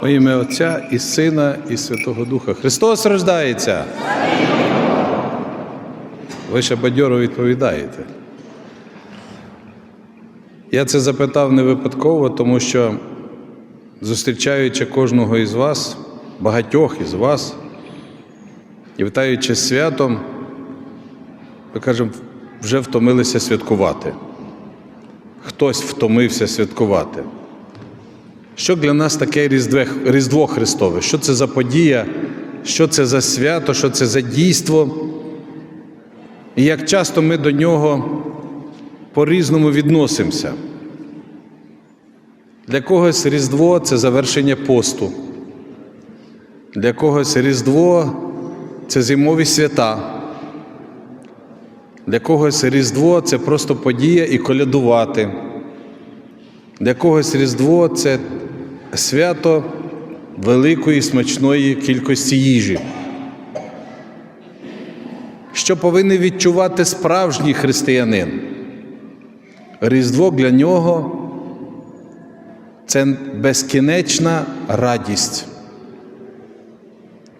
Во ім'я Отця і Сина, і Святого Духа. Христос рождається. Ви ще бадьоро відповідаєте. Я це запитав не випадково, тому що, зустрічаючи кожного із вас, багатьох із вас, і вітаючи святом, ми кажемо, вже втомилися святкувати. Хтось втомився святкувати. Що для нас таке Різдво Христове? Що це за подія, що це за свято, що це за дійство? І як часто ми до нього по-різному відносимося? Для когось Різдво це завершення посту, для когось Різдво це зимові свята, для когось Різдво це просто подія і колядувати. Для когось Різдво це свято великої смачної кількості їжі. Що повинен відчувати справжній християнин? Різдво для нього це безкінечна радість.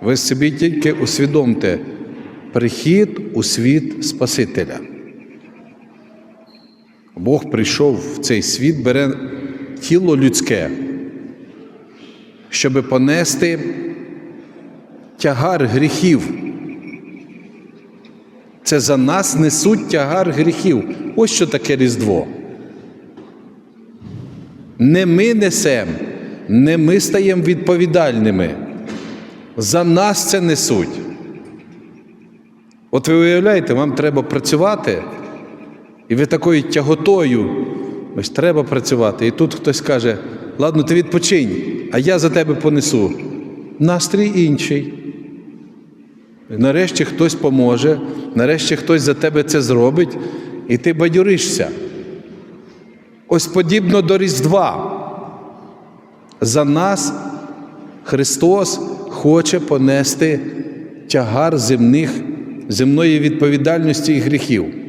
Ви собі тільки усвідомте прихід у світ Спасителя. Бог прийшов в цей світ, бере тіло людське, щоб понести тягар гріхів. Це за нас несуть тягар гріхів. Ось що таке Різдво. Не ми несемо, не ми стаємо відповідальними. За нас це несуть. От ви уявляєте, вам треба працювати, і ви такою тяготою, ось треба працювати. І тут хтось каже, ладно, ти відпочинь, а я за тебе понесу. Настрій інший. Нарешті хтось поможе, нарешті хтось за тебе це зробить, і ти бадьоришся. Ось подібно до Різдва. За нас Христос хоче понести тягар земних, земної відповідальності і гріхів.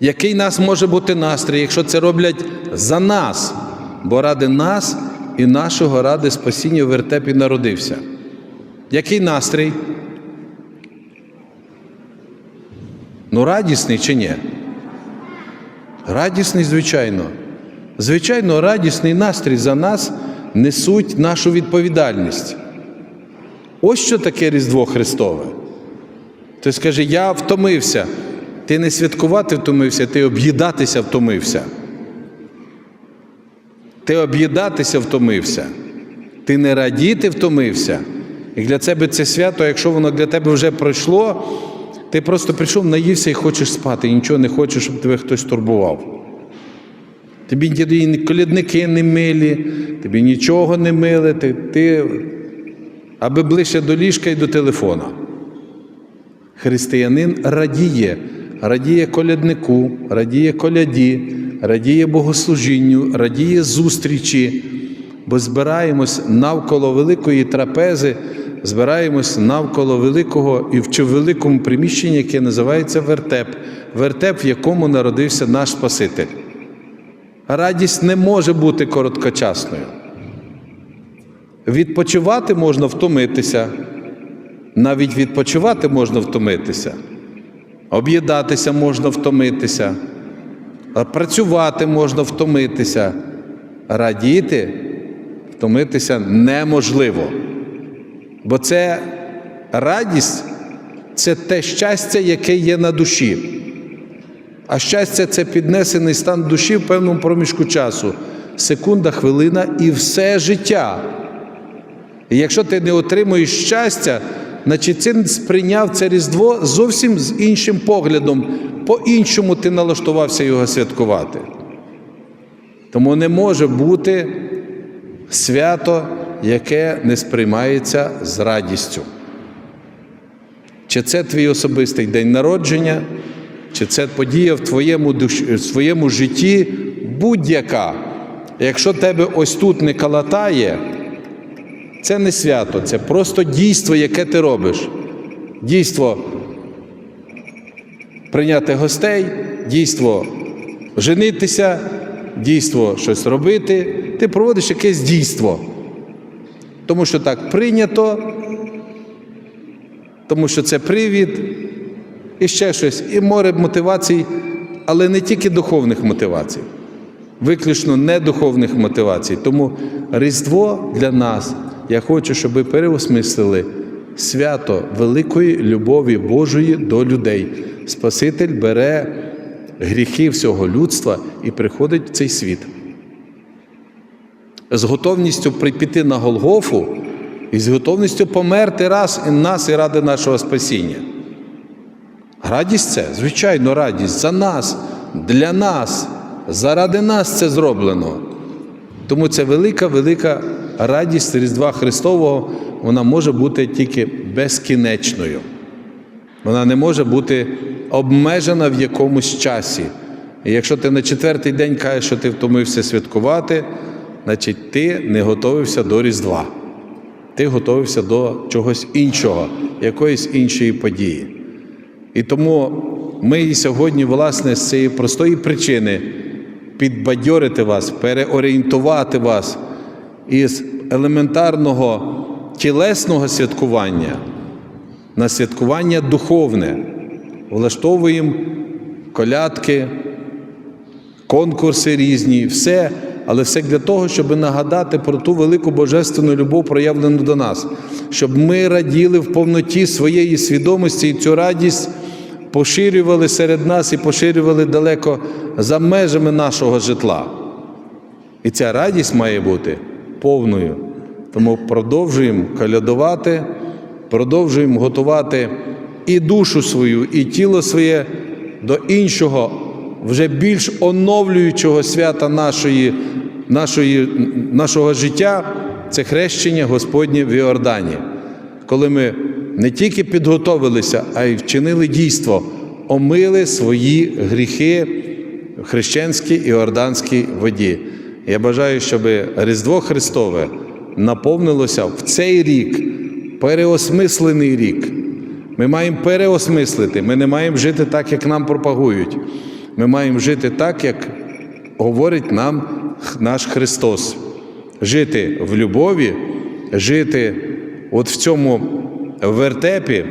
Який нас може бути настрій, якщо це роблять за нас, бо ради нас і нашого ради спасіння в вертепі народився? Який настрій? Ну, радісний чи ні? Радісний, звичайно. Звичайно, радісний настрій за нас несуть нашу відповідальність. Ось що таке Різдво Христове. Ти скаже, я втомився. Ти не святкувати втомився, ти об'їдатися втомився. Ти об'їдатися втомився. Ти не радіти втомився. І для тебе це свято, якщо воно для тебе вже пройшло, ти просто прийшов, наївся і хочеш спати, і нічого не хочеш, щоб тебе хтось турбував. Тобі ні колідники не милі, тобі нічого не мили, ти, ти аби ближче до ліжка і до телефона. Християнин радіє, радіє коляднику, радіє коляді, радіє богослужінню, радіє зустрічі, бо збираємось навколо великої трапези, збираємось навколо великого і в великому приміщенні, яке називається вертеп, вертеп, в якому народився наш Спаситель. Радість не може бути короткочасною. Відпочивати можна втомитися, навіть відпочивати можна втомитися, об'їдатися можна втомитися, працювати можна втомитися, радіти, втомитися неможливо. Бо це радість це те щастя, яке є на душі. А щастя це піднесений стан душі в певному проміжку часу. Секунда, хвилина і все життя. І якщо ти не отримуєш щастя, значить ти сприйняв це Різдво зовсім з іншим поглядом, по-іншому ти налаштувався його святкувати. Тому не може бути свято, яке не сприймається з радістю. Чи це твій особистий день народження, чи це подія в твоєму, душ... в своєму житті будь-яка. Якщо тебе ось тут не калатає, це не свято, це просто дійство, яке ти робиш. Дійство прийняти гостей, дійство женитися, дійство щось робити, ти проводиш якесь дійство. Тому що так прийнято, тому що це привід, і ще щось, і море мотивацій, але не тільки духовних мотивацій, виключно не духовних мотивацій. Тому Різдво для нас, я хочу, щоб ви переосмислили свято великої любові Божої до людей. Спаситель бере гріхи всього людства і приходить в цей світ. З готовністю піти на Голгофу і з готовністю померти раз і нас і ради нашого спасіння. Радість це, звичайно, радість за нас, для нас, заради нас це зроблено. Тому це велика, велика радість Різдва Христового, вона може бути тільки безкінечною. Вона не може бути обмежена в якомусь часі. І якщо ти на четвертий день кажеш, що ти втомився святкувати, значить ти не готовився до Різдва. Ти готовився до чогось іншого, якоїсь іншої події. І тому ми сьогодні, власне, з цієї простої причини підбадьорити вас, переорієнтувати вас із елементарного тілесного святкування на святкування духовне. Влаштовуємо колядки, конкурси різні, все, але все для того, щоб нагадати про ту велику божественну любов, проявлену до нас, щоб ми раділи в повноті своєї свідомості і цю радість поширювали серед нас і поширювали далеко за межами нашого житла. І ця радість має бути повною. Тому продовжуємо колядувати, продовжуємо готувати і душу свою, і тіло своє до іншого, вже більш оновлюючого свята нашої, нашої, нашого життя це хрещення Господнє в Іордані, коли ми не тільки підготовилися, а й вчинили дійство, омили свої гріхи в хрещенській іорданській воді. Я бажаю, щоб Різдво Христове наповнилося в цей рік, переосмислений рік. Ми маємо переосмислити. Ми не маємо жити так, як нам пропагують. Ми маємо жити так, як говорить нам наш Христос. Жити в любові, жити от в цьому вертепі,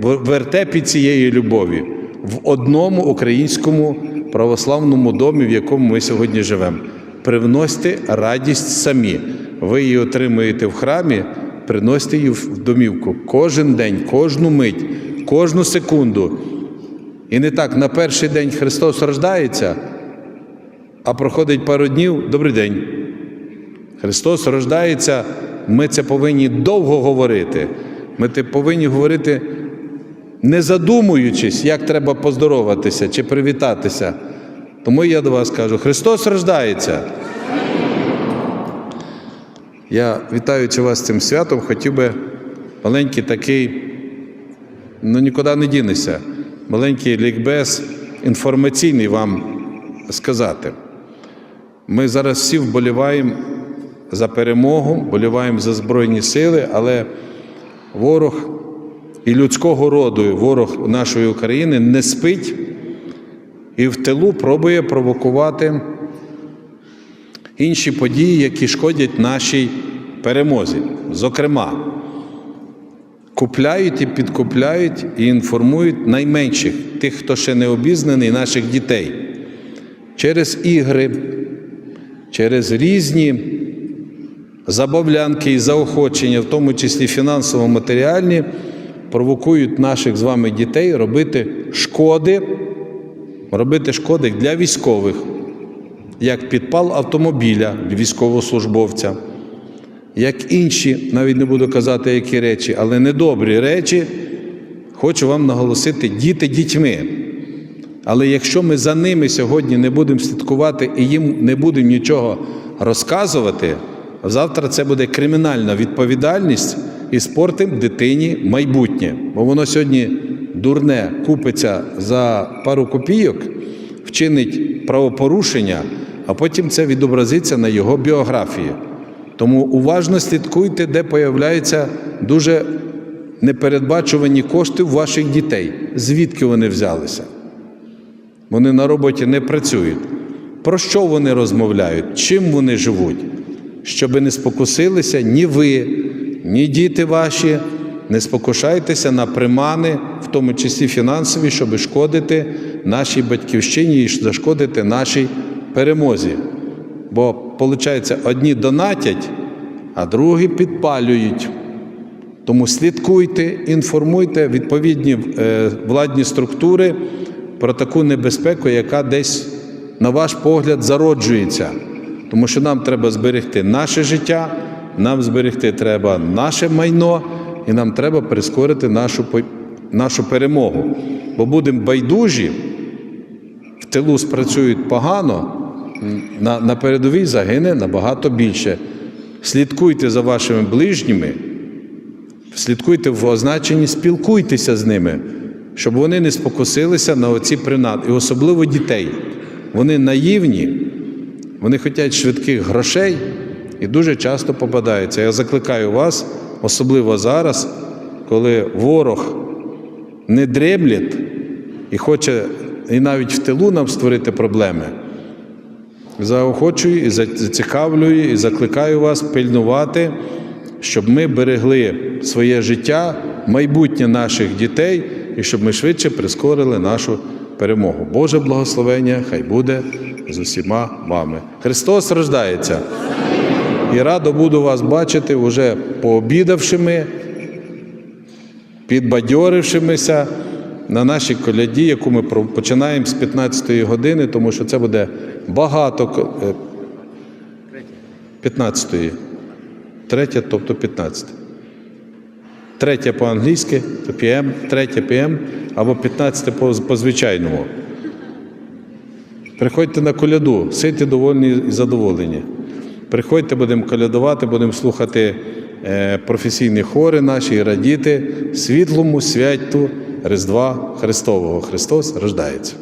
в вертепі цієї любові, в одному українському православному домі, в якому ми сьогодні живемо. Привносьте радість самі. Ви її отримуєте в храмі, приносьте її в домівку кожен день, кожну мить, кожну секунду. І не так на перший день Христос рождається, а проходить пару днів добрий день. Христос рождається, ми це повинні довго говорити. Ми це повинні говорити, не задумуючись, як треба поздороватися чи привітатися. Тому я до вас кажу: Христос рождається. Я вітаючи вас цим святом, хотів би маленький такий, ну нікуди не дінешся, маленький лікбез інформаційний вам сказати. Ми зараз всі вболіваємо за перемогу, вболіваємо за Збройні сили, але ворог і людського роду, ворог нашої України не спить і в тилу пробує провокувати інші події, які шкодять нашій перемозі. Зокрема, купляють і підкупляють і інформують найменших, тих, хто ще не обізнаний, наших дітей через ігри, через різні забавлянки і заохочення, в тому числі фінансово-матеріальні, провокують наших з вами дітей робити шкоди, робити шкоди для військових, як підпал автомобіля військовослужбовця, як інші, навіть не буду казати, які речі, але недобрі речі, хочу вам наголосити, діти дітьми. Але якщо ми за ними сьогодні не будемо слідкувати і їм не будемо нічого розказувати, завтра це буде кримінальна відповідальність і спортимо дитині майбутнє. Бо воно сьогодні дурне купиться за пару копійок, вчинить правопорушення, а потім це відобразиться на його біографії. Тому уважно слідкуйте, де появляються дуже непередбачувані кошти у ваших дітей, звідки вони взялися. Вони на роботі не працюють. Про що вони розмовляють, чим вони живуть? щоб не спокусилися ні ви, ні діти ваші, не спокушайтеся на примани, в тому числі фінансові, щоб шкодити нашій батьківщині і зашкодити нашій перемозі. Бо, виходить, одні донатять, а другі підпалюють. Тому слідкуйте, інформуйте відповідні е, владні структури про таку небезпеку, яка десь, на ваш погляд, зароджується. Тому що нам треба зберегти наше життя, нам зберегти треба наше майно, і нам треба прискорити нашу, нашу перемогу. Бо будемо байдужі, в тилу спрацюють погано, на, на передовій загине набагато більше. Слідкуйте за вашими ближніми, слідкуйте в означенні, спілкуйтеся з ними, щоб вони не спокусилися на оці принади, і особливо дітей. Вони наївні, вони хочуть швидких грошей і дуже часто попадаються. Я закликаю вас, особливо зараз, коли ворог не дремлять і хоче і навіть в тилу нам створити проблеми. Заохочую і зацікавлюю і закликаю вас пильнувати, щоб ми берегли своє життя, майбутнє наших дітей і щоб ми швидше прискорили нашу перемогу. Боже благословення, хай буде з усіма вами. Христос рождається. І радо буду вас бачити уже пообідавшими, підбадьорившимися на нашій коляді, яку ми починаємо з 15-ї години, тому що це буде багато. е, 15-ї. Третя, тобто 15. Третя по-англійськи, то PM, третя PM, або 15 по, по звичайному. Приходьте на коляду, ситі довольні і задоволені. Приходьте, будемо колядувати, будемо слухати е, професійні хори наші і радіти світлому святу Різдва Христового. Христос рождається.